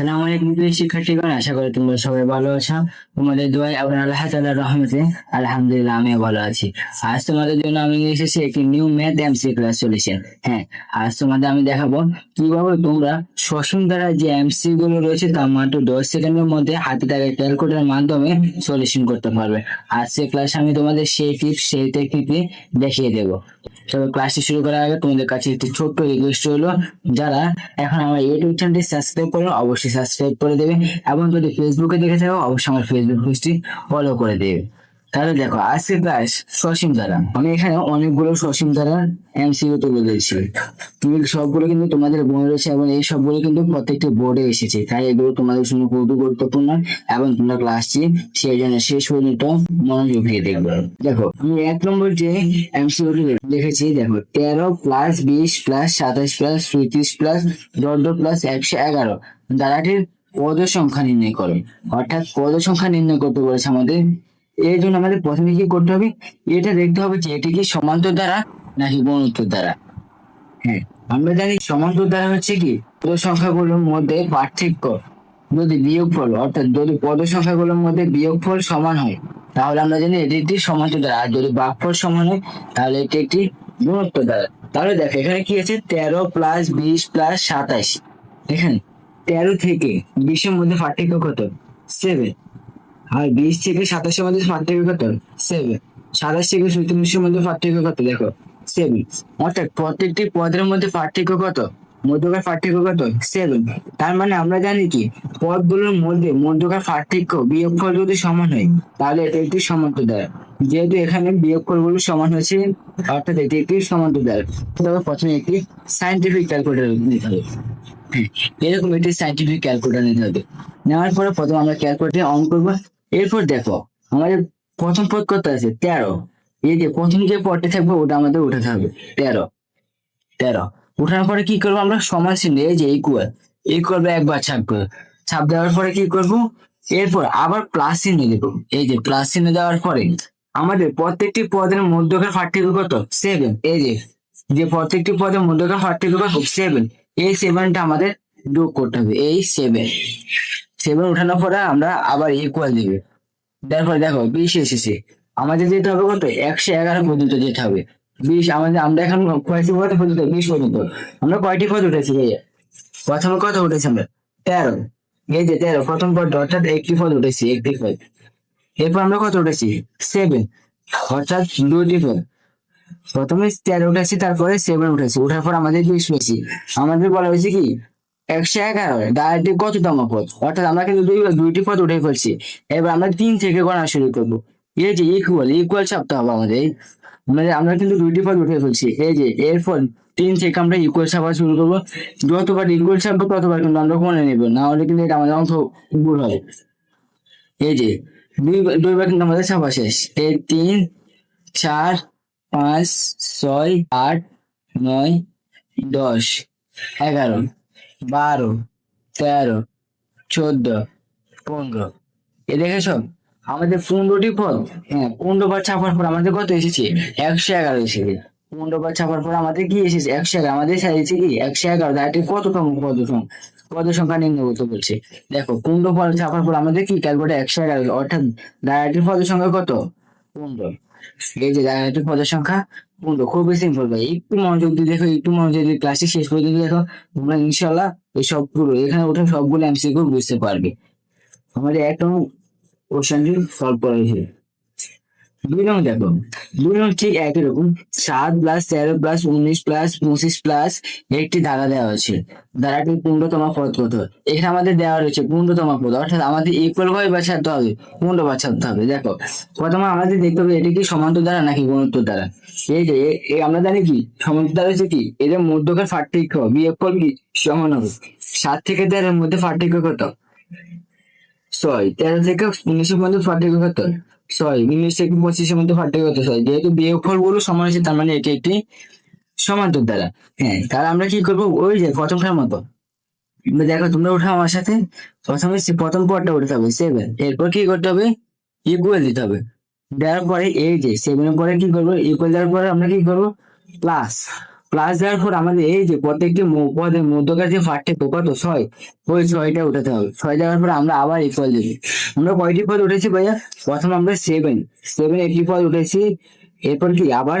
সালাম আলাইকুম প্রিয় শিক্ষার্থীগণ আশা করি তোমরা সবাই ভালো আছো। তোমাদের এবং আল্লাহ রহমতে, আলহামদুলিল্লাহ আমিও ভালো আছি। আজ তোমাদের জন্য আমি এসেছি একটি নিউ ম্যাথ এমসি ক্লাস হ্যাঁ আজ তোমাদের আমি দেখাবো কীভাবে তোমরা সসম দ্বারা যে এমসি গুলো রয়েছে তা মাত্র দশ সেকেন্ডের মধ্যে হাতে ক্যালকুলেটারের মাধ্যমে সলিউশন করতে পারবে। আজকে ক্লাস আমি তোমাদের সেই টিপস সেই দেখিয়ে দেবো। তবে ক্লাসটি শুরু করার আগে তোমাদের কাছে একটি ছোট্ট রিকোয়েস্ট হলো যারা এখন আমার ইউটিউব চ্যানেলটি সাবস্ক্রাইব করো, অবশ্যই সাবস্ক্রাইব করে দেবে। এবং যদি ফেসবুকে দেখে থাকো, অবশ্যই আমার ফেসবুক পেজটি ফলো করে দেবে। তাহলে দেখো, আজকে ক্লাস সসীম দ্বারা আমি এখানে অনেকগুলো সসীম দ্বারা এমসিও তুলে দিয়েছি তুমি সবগুলো কিন্তু তোমাদের বই রয়েছে এবং এই সবগুলো কিন্তু প্রত্যেকটি বোর্ডে এসেছে। তাই এগুলো তোমাদের জন্য খুবই গুরুত্বপূর্ণ এবং তোমরা ক্লাসটি সেই জন্য শেষ পর্যন্ত মনোযোগ দিয়ে দেখবে। দেখো, আমি এক নম্বর যে এমসিও লিখেছি দেখো, তেরো প্লাস বিশ প্লাস সাতাশ প্লাস পঁয়ত্রিশ প্লাস চোদ্দ প্লাস একশো এগারো। দ্বারাটির পদ সংখ্যা নির্ণয় করো। অর্থাৎ পদ সংখ্যা নির্ণয় করতে বলেছে আমাদের এর জন্য আমাদের প্রথমে কি করতে হবে? এটা দেখতে হবে যে এটি কি সমান্তর দ্বারা নাকি গুণোত্তর দ্বারা? হ্যাঁ আমরা জানি সমান্তর দ্বারা হচ্ছে কি পদ সংখ্যাগুলোর মধ্যে পার্থক্য। যদি বিয়োগফল, অর্থাৎ যদি পদ সংখ্যাগুলোর মধ্যে বিয়োগফল সমান হয়, তাহলে আমরা জানি এটি একটি সমান্তর দ্বারা। আর যদি বাঘফল সমান হয়, তাহলে এটি একটি গুণোত্তর দ্বারা। তাহলে দেখো, এখানে কি আছে? তেরো প্লাস বিশ প্লাস সাতাশ। এখানে তেরো থেকে বিশের মধ্যে পার্থক্য কত? সেভেন। আর বিশ থেকে সাতাশের মধ্যে পার্থক্য কত? সেভেন সাতাশ থেকে চৌত্রিশের মধ্যে পার্থক্য কত? দেখো সেভেন অর্থাৎ প্রত্যেকটি পদের মধ্যে পার্থক্য কত? মধ্যকার পার্থক্য কত? সেভেন তার মানে আমরা জানি কি, পদগুলোর মধ্যে মধ্যকার পার্থক্য বিয়োগফল যদি সমান হয়, তাহলে এটা একটি সমান্তর দ্বারা যেহেতু এখানে বিয়োগফলগুলো সমান হয়েছে, অর্থাৎ এটি একটি সমান্তর দ্বারা তবে প্রথমে একটি সাইন্টিফিক ক্যালকুলেটর নিতে হবে। এরকম একটি সাইন্টিফিক ক্যালকুলেটর নিতে হবে। নেওয়ার পরে প্রথম আমরা ক্যালকুলেটার অন করব। এরপর দেখো, আমাদের প্রথম পদ কত আছে? তেরো। এই যে প্রথম যে পদটি থাকবে, ওটা আমাদের উঠাতে হবে। তেরো। তেরো। উঠানোর পরে কি করব আমরা? সমান চিহ্ন, এই যে ইকুয়াল ইকুয়াল বা একবার ছাপ করব ছাপ দেওয়ার পরে কি করব? এরপর আবার প্লাস চিহ্ন দেবো। এই যে প্লাস চিহ্ন দেওয়ার পরে আমাদের প্রত্যেকটি পদের মধ্যকার পার্থক্য কত? সেভেন এই যে যে প্রত্যেকটি পদের মধ্যকার পার্থক্য কত? সেভেন এই সেভেনটা আমাদের যোগ করতে হবে। এই সেভেন সেভেন উঠানোর পরে আমরা আবার ইকুয়াল দিবে তারপরে দেখো, বিশ এসেছে। আমাদের যেতে হবে কত? একশো এগারো পর্যন্ত যেতে হবে। বিশ, আমাদের, আমরা এখন কয়টি পদ পর্যন্ত? বিশ পর্যন্ত। আমরা কয়টি পদ উঠেছি প্রথমে কত উঠেছি আমরা? তেরো। এই যে তেরো, প্রথম পদ অর্থাৎ একটি পদ উঠেছি, একটি পদ এরপর আমরা কত উঠেছি? সেভেন অর্থাৎ দুটি পদ প্রথমে তেরো উঠেছি, তারপরে সেভেন উঠেছি। ওঠার পর আমাদের বিশ পেয়েছি আমাদের বলা হয়েছে কি? একশো এগারো ডায়াটি কততম পদ অর্থাৎ আমরা কিন্তু দুই দুইটি পদ উঠে ফেলছি। এবার আমরা তিন থেকে গণা শুরু করব। এই যে ইকুয়াল ইকুয়াল ছাপতে হবে আমাদের। মানে আমরা কিন্তু দুইটি পদ উঠে ফেলছি। এই যে এরপর তিন থেকে আমরা ইকুয়াল ছাপা শুরু করব। যতবার ইকুয়াল ছাপবো ততবার কিন্তু আমরা মনে নেব। না হলে কিন্তু এটা আমাদের অঙ্ক ভুল হবে এই যে দুই দুইবার কিন্তু আমাদের ছাপা শেষ। এই তিন, চার, পাঁচ, ছয়, আট, নয়, দশ, এগারো। বারো, তেরো, চোদ্দ, পনেরো। এ দেখেছ আমাদের পনেরোটি পদ হ্যাঁ পনেরো বার ছাপার পর আমাদের কত এসেছে? একশো এগারো এসেছে। পনেরো বার ছাপার পর আমাদের কি এসেছে? একশো এগারো। আমাদের এসেছে কি? একশো এগারো। দাঁড়াটি কততম পদ পদ সংখ্যা করতে বলছে। দেখো, পনেরো পদ ছাপার পর আমাদের কি? ক্যালকুলেটার একশো এগারো। অর্থাৎ দাঁড়াটির পদ সংখ্যা কত? পনেরো। এই যে দাঁড়াটির পদের সংখ্যা পনেরো খুবই সিম্পল ভাই। একটু মনোযোগ দিয়ে দেখো, একটু মনোযোগ দিয়ে ক্লাসে শেষ পর্যন্ত দেখো। তোমরা ইনশাল্লাহ এই সবগুলো এখানে ওঠে সবগুলো এমসিকিউ বুঝতে পারবে। আমাদের এক নম্বর কোশ্চেনটি সলভ করা হয়েছে। দুই নম্বর দেখো। দুই নম্বর ঠিক একই রকম। সাত প্লাস তেরো প্লাস উনিশ প্লাস পঁচিশ প্লাস একটি ধারা দেওয়া হয়েছে। ধারাটি পূর্ণতম পদ কত? এখানে আমাদের দেওয়া রয়েছে পূর্ণতম পদ। অর্থাৎ আমাদের ইকুয়াল ভাবে বাছাতে হবে, পূর্ণ বাছাতে হবে। দেখো, প্রথমে আমাদের দেখতে হবে এটা কি সমান্তর দ্বারা নাকি গুণোত্তর দ্বারা এই যে আমরা জানি কি? সমান্তর দ্বারা হচ্ছে কি? এদের মধ্যকার পার্থক্য বিয়োগফল কি সমান হবে। সাত থেকে তেরোর মধ্যে পার্থক্য কত? ছয়। তেরো থেকে উনিশের মধ্যে পার্থক্য কত? ছয় উনিশ থেকে পঁচিশের মধ্যে পার্থক্য কত ছয় যেহেতু বিয়োগফলগুলো সমান আছে তার মানে এটি একটি সমান্তর দ্বারা। হ্যাঁ তাহলে আমরা কি করব? ওই যে প্রথমটার মতো। দেখো, তোমরা উঠো আমার সাথে। প্রথমে প্রথম পদটা উঠতে হবে সেভেন এরপর কি করতে হবে? ইকুয়াল দিতে হবে। দেওয়ার পরে এই যে সেভেনের পরে কি করব? ইকুয়াল দেওয়ার পরে আমরা কি করব? প্লাস প্লাস দেওয়ার পর আমাদের এই যে প্রত্যেকটি পদের মধ্যকার যে পার্থক্য কত ছয়, ওই ছয়টা উঠাতে হবে। ছয় দেওয়ার পর আমরা আবার ইকুয়াল দেবো আমরা কয়টি পদ উঠেছি ভাইয়া? প্রথম আমরা সেভেন সেভেন এইটটি পদ উঠেছি। এরপর কি? আবার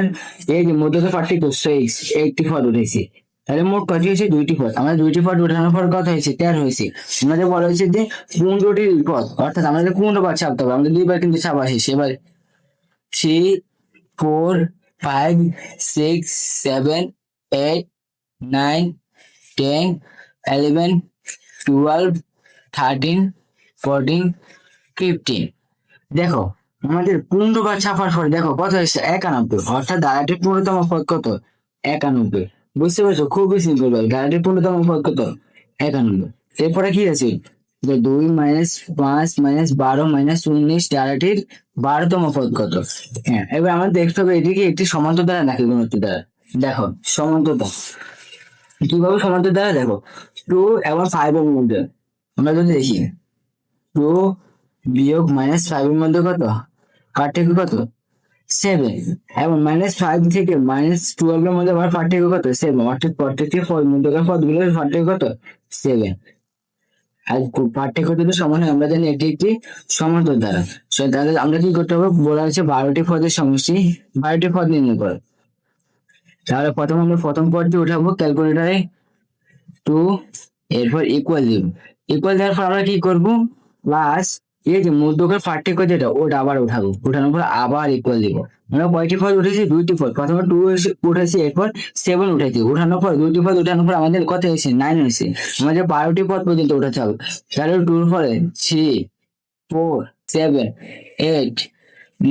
এই যে মধ্যকার পার্থক্য সিক্স এইটটি পদ উঠেছি। তাহলে মোট কত হয়েছে? দুইটি পদ। আমরা দুইটি পদ উঠানোর পর কত হয়েছে? তেরো হয়েছে। আমাদের বলা হয়েছে যে পনেরোটি পদ। অর্থাৎ আমাদের পনেরো বার ছাপতে হবে। আমাদের দুইবার কিন্তু ছাপা শেষ এবার three four five six seven eight nine ten eleven twelve thirteen fourteen fifteen দেখো, আমাদের পনেরো ছাপার পরে দেখো, কত হয়েছে? একানব্বই। অর্থাৎ দাঁড়াটির পূর্ণতম পদ কত? একানব্বই। বুঝতে পারছ? খুবই সিম্পল ভাই। দাঁড়াটির পূর্ণতম পদ কত? একানব্বই। এরপরে কি আছে যে দুই মাইনাস পাঁচ মাইনাস বারো মাইনাস উনিশ দাঁড়াটির বারোতম পদ কত? হ্যাঁ এবার আমাদের দেখতে হবে এটিকে একটি সমান্তর দ্বারা নাকি গুণোত্তর দ্বারা। দেখো সমান্তর দ্বারা কীভাবে সমান্তর দ্বারা দেখো টু এবং ফাইভ এর মধ্যে। আমরা যদি দেখি টু বিয়োগ মাইনাস ফাইভ এর মধ্যে কত? পার্থক্য কত? সেভেন এবং মাইনাস ফাইভ থেকে মাইনাস টুয়েলভ এর মধ্যে আবার পার্থক্য কত? সেভেন অর্থাৎ প্রত্যেকটি পদ মধ্যকার পদগুলোর পার্থক্য কত? সেভেন আর পার্থক্য যদি সমান হয়, আমরা জানি এটি একটি সমান্তর দ্বারা তাহলে আমরা কি করতে হবে? বলা হয়েছে বারোটি পদের সমষ্টি, বারোটি পদ নির্ণয় করো। তাহলে প্রথম আমরা প্রথম পদটি উঠাবো ক্যালকুলেটারে টু এরপর ইকুয়াল দিব। ইকুয়াল দেওয়ার পর আমরা কি করব? প্লাস এই যে মধ্যকার পার্থক্য যেটা, ওটা আবার উঠাবো। উঠানোর পর আবার ইকুয়াল দিব। আমরা কয়টি পদ উঠেছি? দুইটি পদ। প্রথমে টু উঠেছি এরপর সেভেন উঠেছি। উঠানোর পর দুইটি পদ উঠানোর পর আমাদের কত হয়েছে? নাইন হয়েছে। আমাদের বারোটি পদ পর্যন্ত উঠাতে হবে, তাহলে টুর পরে three four seven eight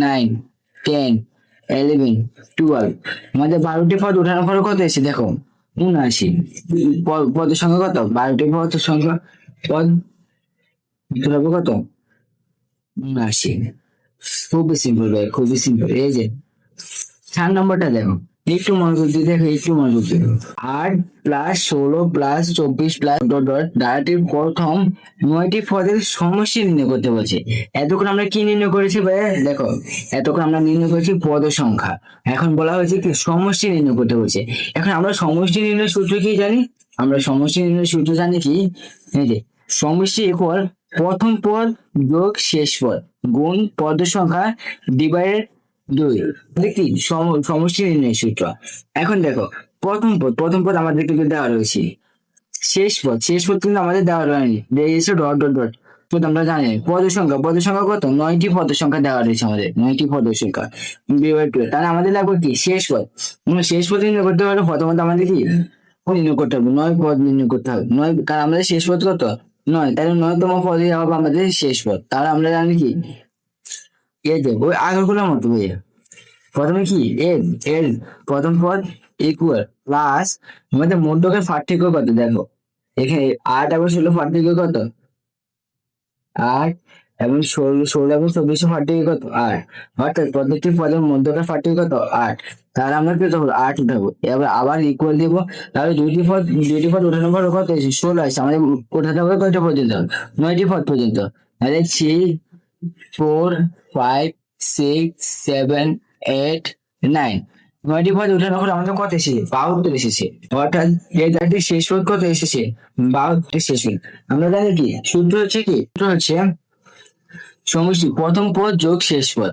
nine ten eleven twelve আমাদের বারোটি পদ উঠানোর পরে কত এসে? দেখো, উনআশি। পদের সংখ্যা কত? বারোটি পদ সংখ্যা পদ হবে কত? উনআশি। খুবই সিম্পল ভাই, খুবই সিম্পল এই যে, চার নম্বরটা দেখো। একটু মনোযোগ দিয়ে দেখো, একটু মনোযোগ দিয়ে আট প্লাস ষোলো প্লাস চব্বিশ প্লাস ডট ডট ডাটাটির প্রথম নয়টি পদের সমষ্টি নির্ণয় করতে বলছে। এতক্ষণ আমরা কি নির্ণয় করেছি ভাই দেখো, এতক্ষণ আমরা নির্ণয় করেছি পদ সংখ্যা। এখন বলা হয়েছে কি, সমষ্টি নির্ণয় করতে বলছে। এখন আমরা সমষ্টি নির্ণয় সূত্র কি জানি? আমরা সমষ্টি নির্ণয় সূত্র জানি কি? এই যে, সমষ্টি ইকুয়াল প্রথম পদ যোগ শেষ পদ, গুণ পদ সংখ্যা ডিভাইডেড দুই। সম- সমষ্টি নির্ণয় সূত্র। এখন দেখো, প্রথম পদ প্রথম পদ আমাদের কিন্তু দেওয়া রয়েছে। শেষ পদ শেষ পদ কিন্তু আমাদের দেওয়া রয়নি। দিয়েছে ডট ডট ডট। পদ আমরা জানি পদ সংখ্যা পদ সংখ্যা কত? নয়টি পদ সংখ্যা দেওয়া রয়েছে আমাদের, নয়টি পদ সংখ্যা। তাহলে আমাদের লাগবে কি? শেষ পদ। শেষ পদ নির্ণয় করতে হলে প্রথমত আমাদের কি? নির্ণয় করতে হবে, নয় পদ নির্ণয় করতে হবে। নয়, কারণ আমাদের শেষ পদ কত? নয়। তাহলে নয়তম পদে হবে আমাদের শেষ পদ। তাহলে আমরা জানি কি? এই যে, ওই আগেরগুলোর মতো ভাইয়া প্রথমে কি? এল এল। প্রথম পদ ইকুয়াল প্লাস আমাদের মধ্যকের পার্থক্য কত? দেখো, এখানে আট এবং ষোলো পার্থক্য কত? আট এবং ষোলো ষোলো এবং চব্বিশে পার্থক্য কত? আট। অর্থাৎ প্রত্যেকটি পদের মধ্যকার পার্থক্য কত? আট। তাহলে আমরা কি আট উঠাবো। এবার আবার ইকুয়াল দিব। তাহলে দুইটি পদ দুইটি পদ উঠানোর পর কত ষোলো আছে আমাদের উঠাতে হবে কয়টা পর্যন্ত? নয়টি পদ পর্যন্ত। তাহলে three four five six seven eight nine নয়টি পদ উঠানোর পর আমাদের কত এসেছে? বাহাত্তর এসেছে। অর্থাৎ এই চারটি শেষ পদ কত এসেছে? বাহাত্তর শেষ পদ আমরা জানি কি? সূত্র হচ্ছে কি? সূত্র হচ্ছে সমষ্টি। প্রথম পদ যোগ শেষ পদ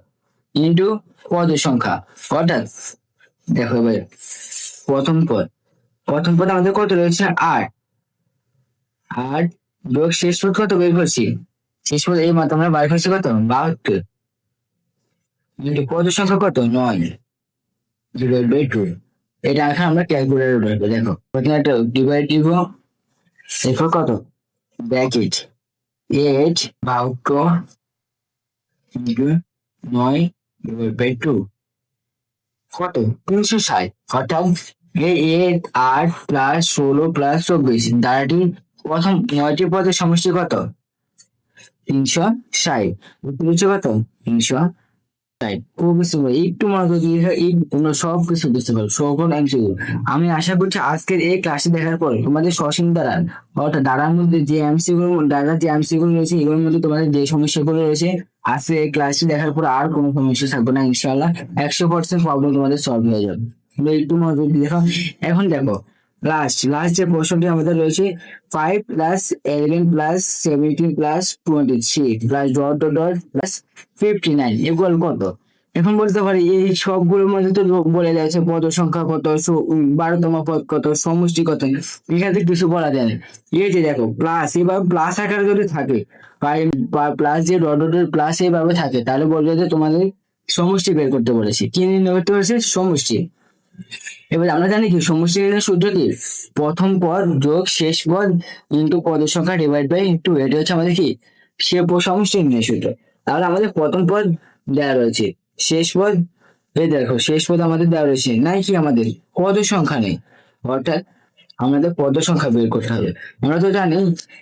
ইন্টু পদ সংখ্যা। অর্থাৎ দেখো এবার। প্রথম পদ। প্রথম পদ আমাদের কত রয়েছে? আট। আট যোগ শেষ পদ কত? বের করছি। শেষ পদ এই আমরা বার করছি কত? বাহাত্তর। কিন্তু পদ সংখ্যা কত? নয়। ডিভাইড বাই টু এটা এখন আমরা ক্যালকুলেটর ধরবো, দেখো। প্রথমে একটা ডিভাইড দিব। এরপর কত? ব্র্যাকেট এইট বাহাত্তর নয় ডিভাইড বাই টু কত? তিনশো ষাট। অর্থাৎ এইট আট প্লাস ষোলো প্লাস চব্বিশ। দ্বারাটি প্রথম নয়টি পদের সমষ্টি কত? তিনশো ষাট। উত্তর হচ্ছে কত তিনশো ষাট। খুবই সুন্দর একটু এই তোমরা সব কিছু বুঝতে পারো, সকল এমসিকিউ আমি আশা করছি আজকের এই ক্লাসে দেখার পর তোমাদের সসীম দ্বারা অর্থাৎ দ্বারার মধ্যে যে এমসিকিউ দ্বারা যে এমসিকিউ রয়েছে, এগুলোর মধ্যে তোমাদের যে সমস্যাগুলো রয়েছে, আজকে এই ক্লাসটি দেখার পর আর কোনো সমস্যা থাকবে না, ইনশাআল্লাহ। একশো পার্সেন্ট প্রবলেম তোমাদের সলভ হয়ে যাবে। একটু মনোযোগ দেখো। এখন দেখো লাস্ট লাস্ট যে প্রশ্নটি আমাদের রয়েছে five plus eleven plus seventeen plus twenty three plus dot dot dot plus fifty nine equal কত? এখন বলতে পারি, এই সবগুলোর মধ্যে তো বলে যাচ্ছে পদ সংখ্যা কত বারোতম পদ কত, সমষ্টি কত, এখান থেকে কিছু বলা যায় না। এই যে দেখো প্লাস এবার প্লাস আকারে যদি থাকে প্লাস যে ডট ডটের প্লাস এইভাবে থাকে, তাহলে বলবে যে তোমাদের সমষ্টি বের করতে বলেছি। কি নির্ণয় করতে সমষ্টি। এবার আমরা জানি কি সমষ্টি নির্ণয় সূত্র কি? প্রথম পদ যোগ শেষ পদ ইন্টু পদের সংখ্যা ডিভাইড বাই টু এটা হচ্ছে আমাদের কি? সে সমষ্টি নির্ণয় সূত্র। তাহলে আমাদের প্রথম পদ দেওয়া রয়েছে। শেষ পদ, এই দেখো, শেষ পদ আমাদের দেওয়া রয়েছে। নাই কি আমাদের? পদের সংখ্যা নেই। অর্থাৎ আমাদের পদ সংখ্যা বের করতে হবে। আমরা তো জানি,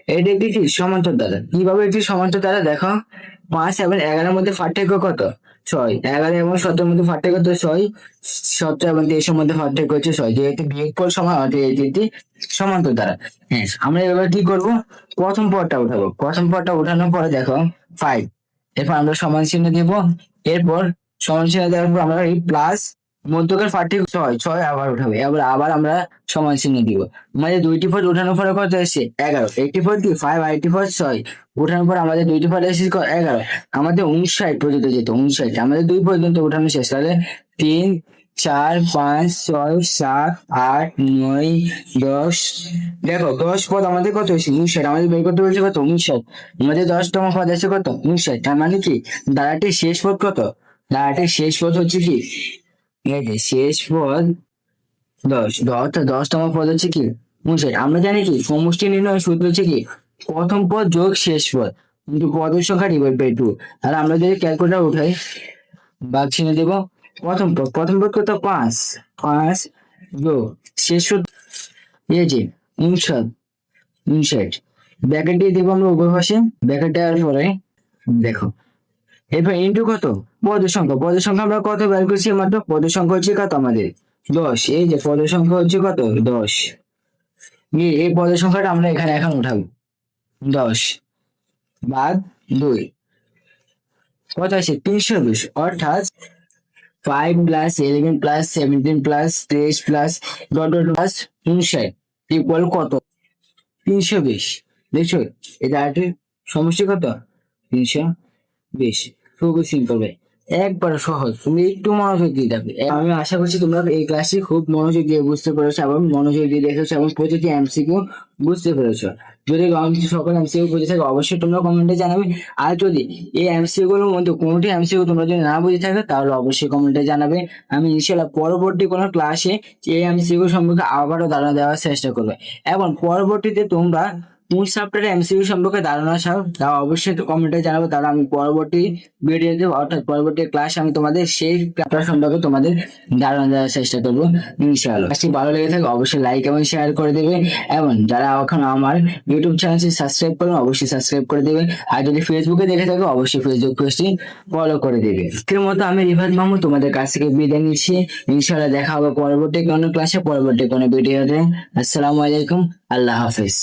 এটি একটি কি? সমান্তর দ্বারা। কীভাবে একটি সমান্তর দ্বারা? দেখো পাঁচ এবং এগারোর মধ্যে পার্থক্য কত? ছয়। এগারো এবং সতেরোর মধ্যে পার্থক্য তো ছয়। সতেরো এবং তেইশের মধ্যে পার্থক্য হচ্ছে ছয়। যেহেতু বিয়োগফল সমান একটি সমান্তর দ্বারা। হ্যাঁ আমরা এবার কি করব? প্রথম পদটা উঠাবো। প্রথম পদটা উঠানোর পরে দেখো ফাইভ এরপর আমরা সমান চিহ্ন দিব। এরপর সমান চিহ্ন দেওয়ার পর আমরা এই প্লাস মধ্যকার পার্থক্য ছয় ছয় আবার উঠাবে। এবার আবার আমরা সমান চিহ্ন দিব। আমাদের দুইটি পদ উঠানোর পরে কত এসেছে? এগারো। একটি পদ কি? ফাইভ আইটি পদ ছয়। উঠানোর পর আমাদের দুইটি পদ এসেছে এগারো। আমাদের উনিশ উনষাট পর্যন্ত যেত, উনষাট। আমাদের দুই পর্যন্ত উঠানো শেষ। তাহলে তিন, চার, পাঁচ, ছয়, সাত, আট, নয়, দশ। দেখো, দশ পদ আমাদের কত হয়েছে? উনষাট। আমাদের বের করতে বলছে কত? উনষাট। আমাদের দশতম পদ আছে কত? উনষাট। তার মানে কি? দাঁড়াটির শেষ পদ কত? দাঁড়াটির শেষ পদ হচ্ছে কি? এই যে শেষ পদ, দশ। দ- অর্থাৎ দশতম পদ হচ্ছে কি? উনষাট আমরা জানি কি, সমষ্টি নির্ণয় সূত্র হচ্ছে কি? প্রথম পদ যোগ শেষ পদ। কিন্তু পদের সংখ্যা ডিভাইড বাই টু আর আমরা যদি ক্যালকুলেটার উঠাই বাঘ চিহ্ন দেব। প্রথম পদ প্রথম পদ কত? পাঁচ। পাঁচ যোগ। শেষ পদ। এই যে, উনষাট। উনষাট। ব্যাকেট দিয়ে দেবো আমরা উপর পাশে। ব্যাকেট দেওয়ার পরে, দেখো। এরপর ইন্টু কত? পদের সংখ্যা সংখ্যা আমরা কত বের করছি মাত্র? পদের সংখ্যা হচ্ছে কত আমাদের? দশ। এই যে পদের সংখ্যা হচ্ছে কত? দশ। এই পদের সংখ্যাটা আমরা এখানে এখন উঠাবো। দশ। বাদ দুই। কত আছে? তিনশো বিশ অর্থাৎ five plus eleven plus seventeen plus তেইশ প্লাস ডট প্লাস উনষাট ইকুয়াল কত? তিনশো বিশ। দেখছ? এটা আরেকটি সমস্যা কত? তিনশো বিশ। খুবই সিম্পল ভাই। একবার সহজ। তুমি একটু মনোযোগ দিয়ে যাবে আমি আশা করছি তোমরা এই ক্লাসটি খুব মনোযোগ দিয়ে বুঝতে পেরেছ এবং মনোযোগ দিয়ে দেখেছ এবং প্রতিটি এমসিকিউ বুঝতে পেরেছ। যদি সকল এমসিকিউ বুঝে থাকে, অবশ্যই তোমরা কমেন্টে জানাবে। আর যদি এই এমসিকিউ গুলোর মধ্যে কোনোটি এমসিকিউ তোমরা যদি না বুঝে থাকে, তাহলে অবশ্যই কমেন্টে জানাবে। আমি ইনশাল্লাহ পরবর্তী কোনো ক্লাসে এই এমসিকিউ সম্পর্কে আবারও ধারণা দেওয়ার চেষ্টা করবে। এবং পরবর্তীতে তোমরা কোন চ্যাপ্টারে এমসিকিউ সম্পর্কে ধারণা চাও তা অবশ্যই কমেন্টে জানাব। তাহলে আমি পরবর্তী ভিডিওতে অর্থাৎ পরবর্তী ক্লাস আমি তোমাদের সেই চ্যাপ্টার সম্পর্কে তোমাদের ধারণা দেওয়ার চেষ্টা করব, ইনশাআল্লাহ। ক্লাসটি ভালো লেগে থাকে অবশ্যই লাইক এবং শেয়ার করে দেবে। এবং যারা এখন আমার ইউটিউব চ্যানেলটি সাবস্ক্রাইব করবেন অবশ্যই সাবস্ক্রাইব করে দেবে। আর যদি ফেসবুকে দেখে থাকো, অবশ্যই ফেসবুক পেজটি ফলো করে দেবে। আজকের মতো আমি রিভাজ মাহমুদ তোমাদের কাছ থেকে বিদায় নিচ্ছি। ইনশাআল্লাহ দেখা হবে পরবর্তী কোনো ক্লাসে পরবর্তী কোনো ভিডিওতে আসসালামু আলাইকুম। আল্লাহ হাফিজ।